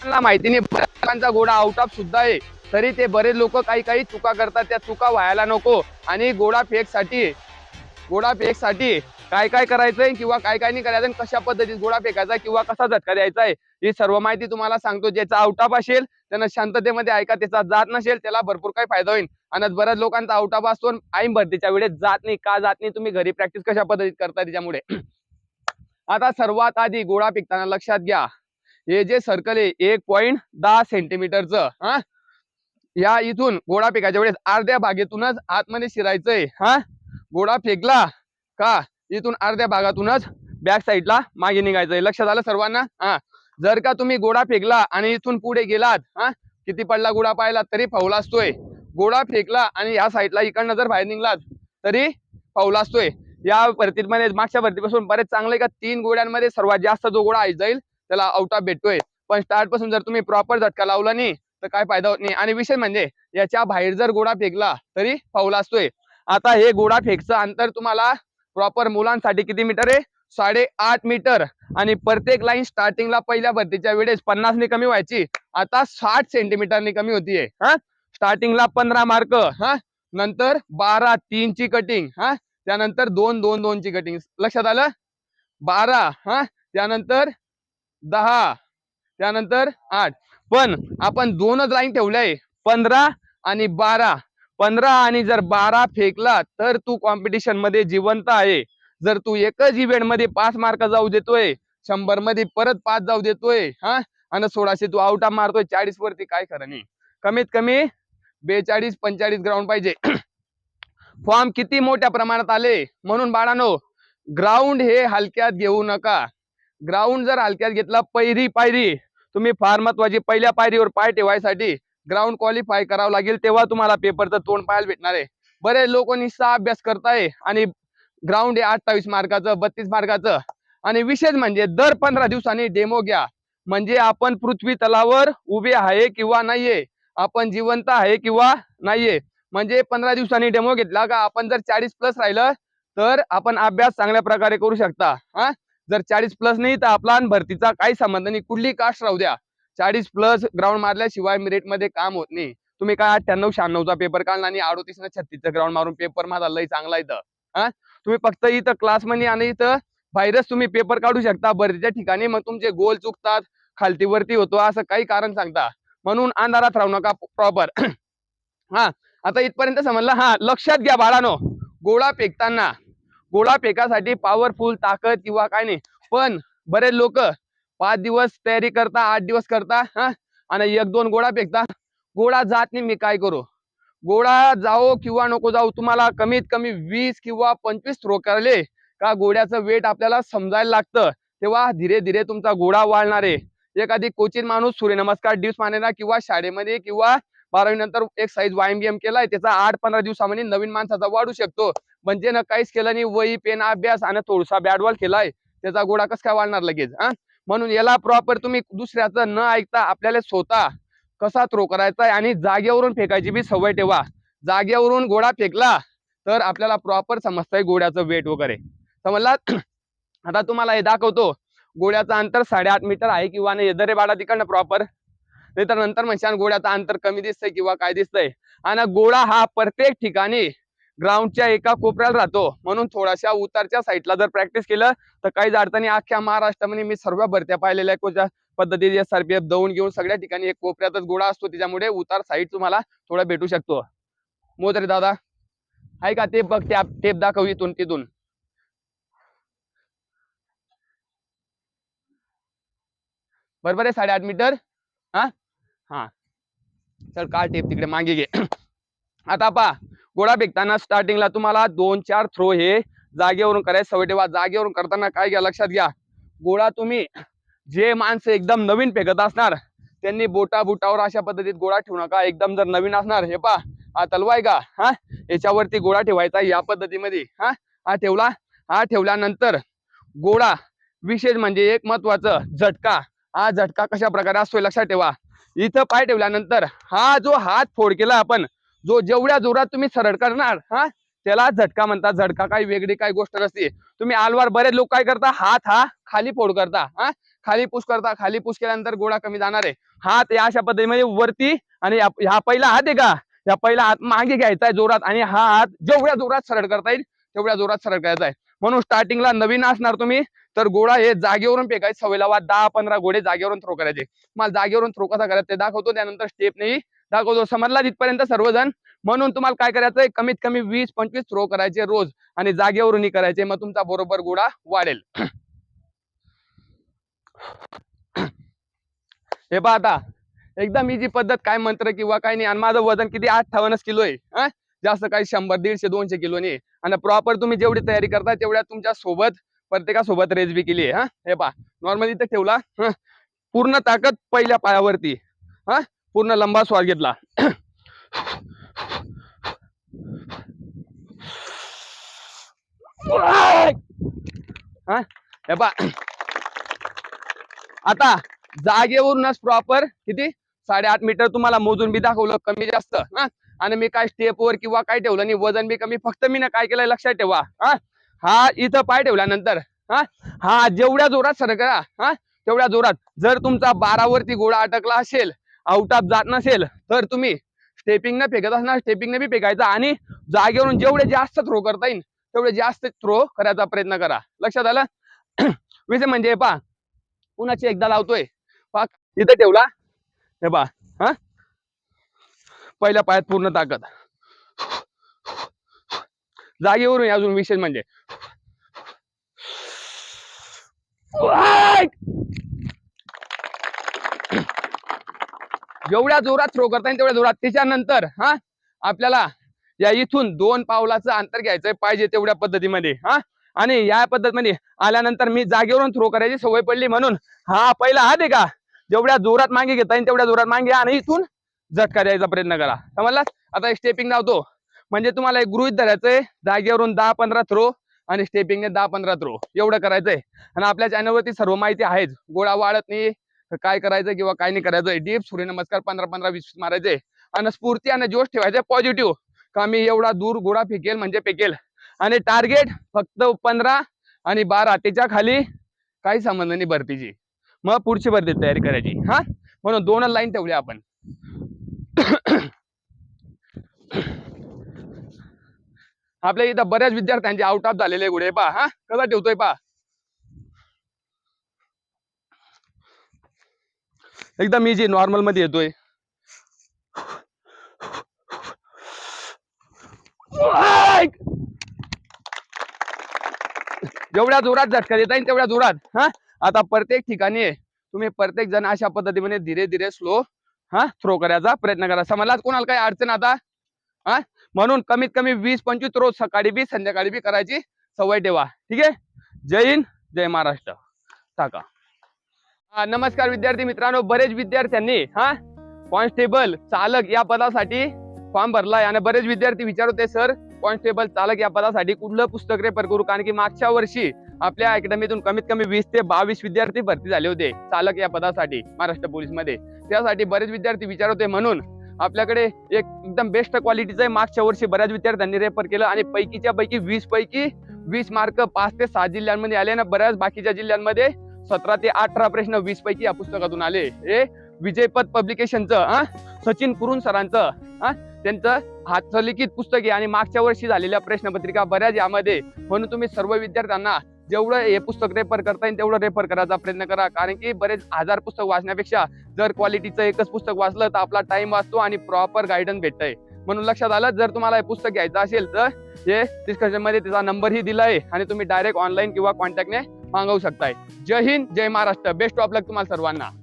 त्यांना माहिती नाही बऱ्याच घोडा आउट ऑफ सुद्धा आहे. तरी ते बरेच लोक काही काही चुका करतात त्या चुका व्हायला नको. आणि गोडा फेकसाठी फेकसाठी फेकसाठी काय काय करायचंय किंवा काय काय नाही करायचं आणि कशा पद्धतीत गोडा फेकायचा किंवा कसा झटका द्यायचा आहे ही सर्व माहिती तुम्हाला सांगतो. ज्याचा आउट ऑफ असेल त्यांना शांततेमध्ये ऐका त्याचा जात नसेल त्याला भरपूर काही फायदा होईल. आणि बऱ्याच लोकांचा आउट ऑफ असतो आईम भरतीच्या वेळेस जात नाही का जात नाही तुम्ही घरी प्रॅक्टिस कशा पद्धतीत करता त्याच्यामुळे. आता सर्वात आधी गोळा फेकताना लक्षात घ्या. हे जे सर्कल आहे एक पॉईंट दहा सेंटीमीटरचं हा? या इथून गोळा फेकायच्या वेळेस अर्ध्या भागेतूनच आतमध्ये शिरायचंय हा? गोळा फेकला का? इथून अर्ध्या भागातूनच बॅक साईडला मागे निघायचंय. लक्षात आलं सर्वांना? हा. जर का तुम्ही गोळा फेकला आणि इथून पुढे गेलात हा? किती पडला गोडा पाहिला तरी फाऊल असतोय. गोळा फेकला आणि या साईडला इकडनं जर बाहेर निघलात तरी फाऊल असतोय. या भरतीमध्ये मागच्या भरतीपासून बरेच चांगले का? तीन गोड्यांमध्ये सर्वात जास्त जो गोळा आहे जाईल त्याला आउट ऑफ भेटतोय. पण स्टार्टपासून जर तुम्ही प्रॉपर झटका लावला नाही तर काय फायदा होत नाही. आणि विषय म्हणजे याच्या बाहेर जर घोडा फेकला तरी फाऊल असतोय. आता हे घोडा फेकचं अंतर तुम्हाला प्रॉपर मुलांसाठी किती मीटर आहे? साडे आठ मीटर आणि प्रत्येक लाईन स्टार्टिंगला पहिल्या भरतीच्या वेळेस पन्नासने कमी व्हायची. आता साठ सेंटीमीटरनी कमी होतीये. हा? स्टार्टिंगला पंधरा मार्क हा? नंतर बारा तीन ची कटिंग हा? त्यानंतर दोन दोन दोन ची कटिंग लक्षात आलं? बारा. हा? त्यानंतर दहा त्यानंतर आठ. पण आपण दोनच लाईन ठेवल्याय पंधरा आणि बारा. पंधरा आणि जर बारा फेकला तर तू कॉम्पिटिशनमध्ये जिवंत आहे. जर तू एकच इव्हेंटमध्ये पाच मार्क जाऊ देतोय शंभरमध्ये परत पाच जाऊ देतोय हा? आणि सोळाशे तू आउट मारतोय चाळीस वरती काय खरं नाही. कमीत कमी बेचाळीस पंचेचाळीस ग्राउंड पाहिजे. फॉर्म किती मोठ्या प्रमाणात आले? म्हणून बाळानो ग्राउंड हे हलक्यात घेऊ नका. ग्राउंड जर हलक्यात घेतला पहिली पायरी तुम्ही फार महत्वाची पहिल्या पायरीवर पाय ठेवायसाठी ग्राउंड क्वालिफाय करावं लागेल तेव्हा तुम्हाला पेपरचं तोंड पाहायला भेटणार आहे. बरे लोक निस्सा अभ्यास करताय आणि ग्राउंड आहे अठ्ठावीस मार्काचं बत्तीस मार्काचं. आणि विशेष म्हणजे दर पंधरा दिवसांनी डेमो घ्या. म्हणजे आपण पृथ्वी तलावर उभे आहे किंवा नाहीये. आपण जिवंत आहे किंवा नाहीये. म्हणजे पंधरा दिवसांनी डेमो घेतला का आपण जर चाळीस प्लस राहिलं तर आपण अभ्यास चांगल्या प्रकारे करू शकता. हा? जर चाळीस प्लस नाही तर आपला भरतीचा काही संबंध नाही. कुठली कास्ट राहू द्या. चाळीस प्लस ग्राउंड मारल्याशिवाय मेरिटमध्ये काम होत नाही. तुम्ही काय अठ्ठ्याण्णव शहाण्णवचा पेपर काढला आणि अडोतीस न छत्तीसचा ग्राउंड मारून पेपर माझा लय चांगला इथं. हा? तुम्ही फक्त इथं क्लासमध्ये आणि इथं बाहेरच तुम्ही पेपर काढू शकता भरतीच्या ठिकाणी. मग तुमचे गोल चुकतात खालतीवरती होतो असं काही कारण सांगता. म्हणून अंधारात राहू नका प्रॉपर हा? आता इथपर्यंत समजलं? हा लक्षात घ्या बाळानो. गोळा फेकताना गोळा फेकासाठी पॉवरफुल ताकद किंवा काय नाही. पण बरेच लोक पाच दिवस तयारी करता आठ दिवस करता हा? आणि एक दोन गोळा फेकता. गोळा जात नाही मी काय करू? गोळा जाओ किंवा नको जाऊ तुम्हाला कमीत कमी वीस किंवा पंचवीस थ्रो करले का गोळ्याचं वेट आपल्याला समजायला लागतं. तेव्हा धीरे धीरे तुमचा गोळा वाढणार आहे. एखादी कोचिन माणूस सूर्यनमस्कार डिव्स मानेला किंवा शाळेमध्ये किंवा बारावी नंतर एक साईज वायम गेम केलाय त्याचा आठ पंधरा दिवसामध्ये नवीन माणसाचा वाढू शकतो. म्हणजे ना काहीच केलं नाही. वही पेन अभ्यास आणि थोडसा बॅटबॉल खेळलाय. त्याचा गोडा कस काय वाढणार लगेच हा? म्हणून याला प्रॉपर तुम्ही दुसऱ्याचं न ऐकता आपल्याला स्वतः कसा थ्रो करायचा आणि जागेवरून फेकायची बी सवय ठेवा. जागेवरून गोळा फेकला तर आपल्याला प्रॉपर समजतंय गोड्याचं वेट वगैरे. समजला आता तुम्हाला हे दाखवतो. गोड्याचं अंतर साडेआठ मीटर आहे किंवा नाही दरे बाळा तिकडनं प्रॉपर नाही तर नंतर म्हणशान गोड्याचं अंतर कमी दिसतंय किंवा काय दिसतंय. आणि गोळा हा प्रत्येक ठिकाणी ग्राउंडच्या एका कोपऱ्याला राहतो. म्हणून थोड्याशा उतारच्या साईडला जर प्रॅक्टिस केलं तर काहीच अडचणी अख्ख्या महाराष्ट्रामध्ये म्हणजे मी सर्व भरत्या पाहिलेल्या कोणत्या पद्धतीने एसआरपीएफ दौन घेऊन सगळ्या ठिकाणी एक कोपऱ्यातच गोळा असतो. त्याच्यामुळे उतार साईड तुम्हाला थोडा भेटू शकतो. मोदरे दादा आहे का? ते बघ त्या टेप दाखव इथून तिथून. बरोबर आहे साडेआठ मीटर हा? हा. चल काढ टेप तिकडे. मागे घे. आता पा गोळा फेकताना स्टार्टिंगला तुम्हाला दोन चार थ्रो हे जागेवरून करायचं. सवय ठेवा. जागेवरून करताना काय घ्या? लक्षात घ्या. गोळा तुम्ही जे माणसं एकदम नवीन फेकत असणार त्यांनी बोटा बुटावर अशा पद्धतीत गोळा ठेवू नका. एकदम जर नवीन असणार हे पा हा तलवाय का? हा? याच्यावरती गोळा ठेवायचा या पद्धतीमध्ये. हा? हा ठेवला? हा ठेवल्यानंतर गोळा विशेष म्हणजे एक महत्वाचं झटका. हा झटका कशा प्रकारे असतोय? लक्षात ठेवा. इथं पाय ठेवल्यानंतर हा जो हात फोड केला आपण जो जेवढ्या जोरात तुम्ही सरळ करणार हा त्याला झटका म्हणतात. झटका काही वेगळी काही गोष्ट नसते. तुम्ही आलवार बरेच लोक काय करता? हात हा खाली फोड करता हा? खाली पुश करता. खाली पुश केल्यानंतर गोळा कमी जाणार आहे. हात या अशा पद्धतीमध्ये वरती आणि हा पहिला हात आहे का? या पहिला हात मागे घ्यायचा आहे जोरात आणि हा हात जेवढ्या जोरात सरळ करता येईल तेवढ्या जोरात सरळ करायचा आहे. म्हणून स्टार्टिंगला नवीन असणार तुम्ही तर गोळा हे जागेवरून फेकायचे. सवय लावा दहा पंधरा गोळे जागेवरून थ्रो करायचे. मला जागेवरून थ्रो कसा करायचं ते दाखवतो. त्यानंतर स्टेपनेही दाखवतो. समजला तिथपर्यंत सर्वजण. म्हणून तुम्हाला काय करायचंय? कमीत कमी वीस पंचवीस थ्रो करायचे रोज आणि जागेवरूनही करायचे. मग तुमचा बरोबर गोळा वाढेल. हे पहा आता एकदम जी पद्धत. काय मंत्र किंवा काय नाही. आणि माझं वजन किती? अठ्ठावन्नच किलो आहे. जास्त काही शंभर दीडशे दोनशे किलो नाही. आणि प्रॉपर तुम्ही जेवढी तयारी करता तेवढ्या तुमच्यासोबत प्रत्येकासोबत रेजबी केली आहे. हा? हे पहा. नॉर्मली इथं ठेवला. पूर्ण ताकद पहिल्या पायावरती. हा? पूर्ण लंबा श्वास घेतला. हा? हे आता जागेवरूनच प्रॉपर किती? साडेआठ मीटर तुम्हाला मोजून बी दाखवलं कमी जास्त हा? आणि मी काय स्टेपवर किंवा काय ठेवलं आणि वजन बी कमी फक्त मी ना काय केलं लक्षात ठेवा हा? हा इथं पाय ठेवल्यानंतर हा? हा जेवढ्या जोरात सरकला हा? तेवढ्या जोरात जर तुमचा बारावरती गोळा अटकला असेल आउट ऑफ जात नसेल तर तुम्ही स्टेपिंग न फेकत असणार स्टेपिंग ने बी फेकायचा आणि जागेवरून जेवढे जास्त थ्रो करता येईल तेवढे जास्त थ्रो करायचा प्रयत्न करा. लक्षात आलं? विषय म्हणजे पा पुन्हाची एकदा लावतोय? पा इथं ठेवला. हे पा हा? पहिल्या पायात पूर्ण ताकद. जागेवरून अजून विशेष म्हणजे. जेवढ्या जोरात थ्रो करता येईल तेवढ्या जोरात. त्याच्यानंतर हा आपल्याला या इथून दोन पावलाचं अंतर घ्यायचंय पाहिजे तेवढ्या पद्धतीमध्ये हा. आणि या पद्धतीमध्ये आल्यानंतर मी जागेवरून थ्रो करायची सवय पडली म्हणून हा पहिला हा दे का जेवढ्या जोरात मागे घेता येईल तेवढ्या जोरात मागे आणि इथून झटका द्यायचा प्रयत्न करा. समजलास? आता स्टेपिंग लावतो. म्हणजे तुम्हाला एक गृहित धरायचंय जागेवरून दहा पंधरा थ्रो आणि स्टेपिंगने दहा पंधरा थ्रो एवढं करायचंय. आणि आपल्या चॅनलवरती सर्व माहिती आहेच. गोळा वाढत नाही तर काय करायचं किंवा काय नाही करायचं? डीप सूर्यनमस्कार पंधरा पंधरा वीस वीस मारायचे. आणि स्फूर्ती आणि जोश ठेवायचे पॉझिटिव्ह का मी एवढा दूर गोळा फेकेल म्हणजे फेकेल. आणि टार्गेट फक्त पंधरा आणि बारा त्याच्याखाली काही संबंध नाही भरतीची. मग पुढची भरती तयारी करायची. हा? म्हणून दोन लाईन ठेवल्या आपण. आपल्या इथं बऱ्याच विद्यार्थ्यांचे आउट ऑफ झालेले गुढे पा हा? कसा ठेवतोय पा एकदम इझी नॉर्मलमध्ये येतोय. जेवढ्या जोरात झटका देता येईल तेवढ्या जोरात हा? आता प्रत्येक ठिकाणी तुम्ही प्रत्येक जण अशा पद्धतीने धीरे धीरे स्लो हा? थ्रो करायचा प्रयत्न करा. समजला कोणाला काही अडचण आता? हा? म्हणून कमीत कमी वीस पंचवीस रोज सकाळी बी संध्याकाळी बी करायची सवय ठेवा. ठीक आहे? जय हिंद जय महाराष्ट्र. टाका. नमस्कार विद्यार्थी मित्रांनो बरेच विद्यार्थ्यांनी हा? कॉन्स्टेबल चालक या पदासाठी फॉर्म भरला आणि बरेच विद्यार्थी विचार होते सर कॉन्स्टेबल चालक या पदासाठी कुठलं पुस्तक रेफर करू? कारण की मागच्या वर्षी आपल्या अकॅडमीतून कमीत कमी वीस ते बावीस विद्यार्थी भरती झाले होते चालक या पदासाठी महाराष्ट्र पोलीसमध्ये. त्यासाठी बरेच विद्यार्थी विचार होते म्हणून आपल्याकडे एक एकदम बेस्ट क्वालिटीचं आहे. मागच्या वर्षी बऱ्याच विद्यार्थ्यांनी रेफर केलं आणि पैकीच्या पैकी वीस पैकी वीस मार्क पाच ते सहा जिल्ह्यांमध्ये आले ना बऱ्याच बाकीच्या जिल्ह्यांमध्ये सतरा ते अठरा प्रश्न वीस पैकी या पुस्तकातून आले. हे विजयपद पब्लिकेशनचं हा सचिन कुरुन सरांचं हा त्यांचं हातलिखित पुस्तक आहे आणि मागच्या वर्षी झालेल्या प्रश्नपत्रिका बऱ्याच यामध्ये. म्हणून तुम्ही सर्व विद्यार्थ्यांना जेवढं हे पुस्तक रेफर करता येईल तेवढं रेफर करायचा प्रयत्न करा. कारण की बरेच हजार पुस्तक वाचण्यापेक्षा जर क्वालिटीचं एकच पुस्तक वाचलं तर आपला टाइम वाचतो आणि प्रॉपर गायडन्स भेटतंय. म्हणून लक्षात आलं जर तुम्हाला हे पुस्तक घ्यायचं असेल तर हे डिस्कशनमध्ये त्याचा नंबरही दिलाय आणि तुम्ही डायरेक्ट ऑनलाईन किंवा कॉन्टॅक्टने मागवू शकताय. जय हिंद जय महाराष्ट्र. बेस्ट ऑफ लक तुम्हाला सर्वांना.